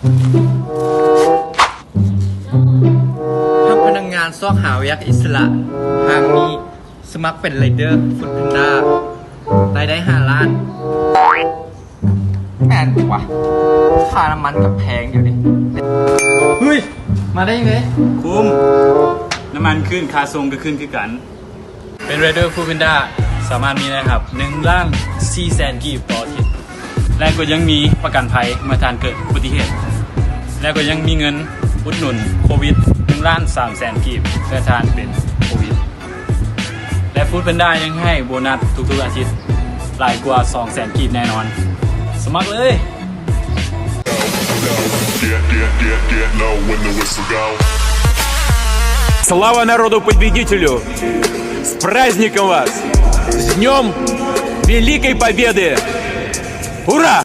ทำพนักงานซอกหาวิทยาอิสระทางนี้สมัครเป็นไรเดอร์ฟุตพันด้ารายได้ห้าล้านแม่นวะค่าน้ำมันกับแพงอยู่ดิเฮ้ย มาได้ยังไงคุ้ม น้ำมันขึ้นคาทรงก็ขึ้นคือกัน เป็นเรเดอร์ฟูพินด้าสามารถมีนะครับ1ล้าน4แสนกีบต่ออาทิตย์ และก็ยังมีประกันภัยเมื่อทานเกิดอุบัติเหตุ และก็ยังมีเงินอุดหนุนโควิด1ล้าน3แสนกีบเมื่อทานเป็นโควิด และฟู้ดเป็นได้ยังให้โบนัสทุกๆอาทิตย์หลายกว่า2แสนกีบแน่นอน สมัครเลย Get, get, get, get low when the whistle go. Слава народу-победителю! С праздником вас! С Днем Великой Победы! Ура!